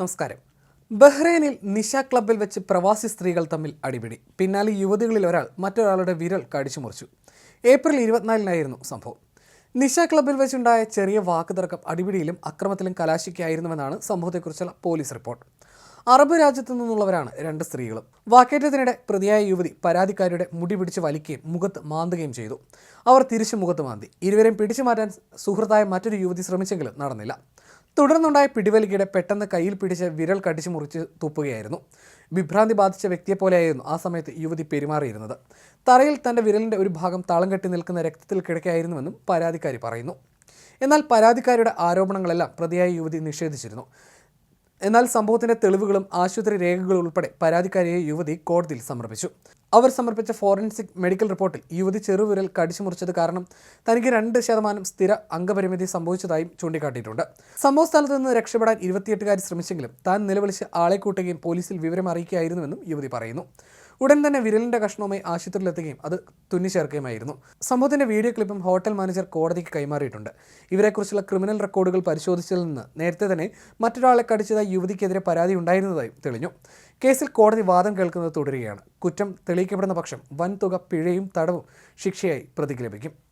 നമസ്കാരം. ബഹ്റൈനിൽ നിഷ ക്ലബ്ബിൽ വെച്ച് പ്രവാസി സ്ത്രീകൾ തമ്മിൽ അടിപിടി. പിന്നാലെ യുവതികളിൽ ഒരാൾ മറ്റൊരാളുടെ വിരൽ കടിച്ചു മുറിച്ചു. ഏപ്രിൽ ഇരുപത്തിനാലിനായിരുന്നു സംഭവം. നിഷ ക്ലബ്ബിൽ വെച്ചുണ്ടായ ചെറിയ വാക്കുതർക്കം അടിപിടിയിലും അക്രമത്തിലും കലാശിക്കായിരുന്നുവെന്നാണ് സംഭവത്തെക്കുറിച്ചുള്ള പോലീസ് റിപ്പോർട്ട്. അറബ് രാജ്യത്തു നിന്നുള്ളവരാണ് രണ്ട് സ്ത്രീകളും. വാക്കേറ്റത്തിനിടെ പ്രതിയായ യുവതി പരാതിക്കാരിയുടെ മുടി പിടിച്ച് വലിക്കുകയും മുഖത്ത് മാന്തുകയും ചെയ്തു. അവർ തിരിച്ചു മുഖത്ത് മാന്തി. ഇരുവരെയും പിടിച്ചു മാറ്റാൻ സുഹൃത്തായ മറ്റൊരു യുവതി ശ്രമിച്ചെങ്കിലും നടന്നില്ല. തുടർന്നുണ്ടായ പിടിവലിക്കിടെ പെട്ടെന്ന് കയ്യിൽ പിടിച്ച് വിരൽ കടിച്ചു മുറിച്ച് തുപ്പുകയായിരുന്നു. വിഭ്രാന്തി ബാധിച്ച വ്യക്തിയെപ്പോലെയായിരുന്നു ആ സമയത്ത് യുവതി പെരുമാറിയിരുന്നത്. തറയിൽ തന്റെ വിരലിന്റെ ഒരു ഭാഗം താളം കെട്ടി നിൽക്കുന്ന രക്തത്തിൽ കിടക്കുകയായിരുന്നുവെന്നും പരാതിക്കാരി പറയുന്നു. എന്നാൽ പരാതിക്കാരിയുടെ ആരോപണങ്ങളെല്ലാം പ്രതിയായ യുവതി നിഷേധിച്ചിരുന്നു. എന്നാൽ സംഭവത്തിന്റെ തെളിവുകളും ആശുപത്രി രേഖകളും ഉൾപ്പെടെ പരാതിക്കാരിയെ യുവതി കോടതിയിൽ സമർപ്പിച്ചു അവർ സമർപ്പിച്ച ഫോറൻസിക് മെഡിക്കൽ റിപ്പോർട്ടിൽ യുവതി ചെറുവിരൽ കടിച്ചു മുറിച്ചത് കാരണം തനിക്ക് രണ്ട് ശതമാനം സ്ഥിര അംഗപരിമിതി സംഭവിച്ചതായും ചൂണ്ടിക്കാട്ടിയിട്ടുണ്ട്. സംഭവ സ്ഥലത്ത് നിന്ന് രക്ഷപ്പെടാൻ ഇരുപത്തിയെട്ടുകാരി ശ്രമിച്ചെങ്കിലും താൻ നിലവിളിച്ച് ആളെ കൂട്ടുകയും പോലീസിൽ വിവരം അറിയിക്കുകയായിരുന്നുവെന്നും യുവതി പറയുന്നു. ഉടൻ തന്നെ വിരലിന്റെ കഷ്ണവുമായി ആശുപത്രിയിലെത്തുകയും അത് തുന്നിച്ചേർക്കുകയുമായിരുന്നു. സംഭവത്തിന്റെ വീഡിയോ ക്ലിപ്പും ഹോട്ടൽ മാനേജർ കോടതിക്ക് കൈമാറിയിട്ടുണ്ട്. ഇവരെക്കുറിച്ചുള്ള ക്രിമിനൽ റെക്കോർഡുകൾ പരിശോധിച്ചതിൽ നിന്ന് നേരത്തെ തന്നെ മറ്റൊരാളെ കടിച്ചതായി യുവതിക്കെതിരെ പരാതി ഉണ്ടായിരുന്നതായും തെളിഞ്ഞു. കേസിൽ കോടതി വാദം കേൾക്കുന്നത് തുടരുകയാണ്. കുറ്റം തെളിയിക്കപ്പെടുന്ന പക്ഷം വൻതുക പിഴയും തടവും ശിക്ഷയായി പ്രതിക്ക് ലഭിക്കും.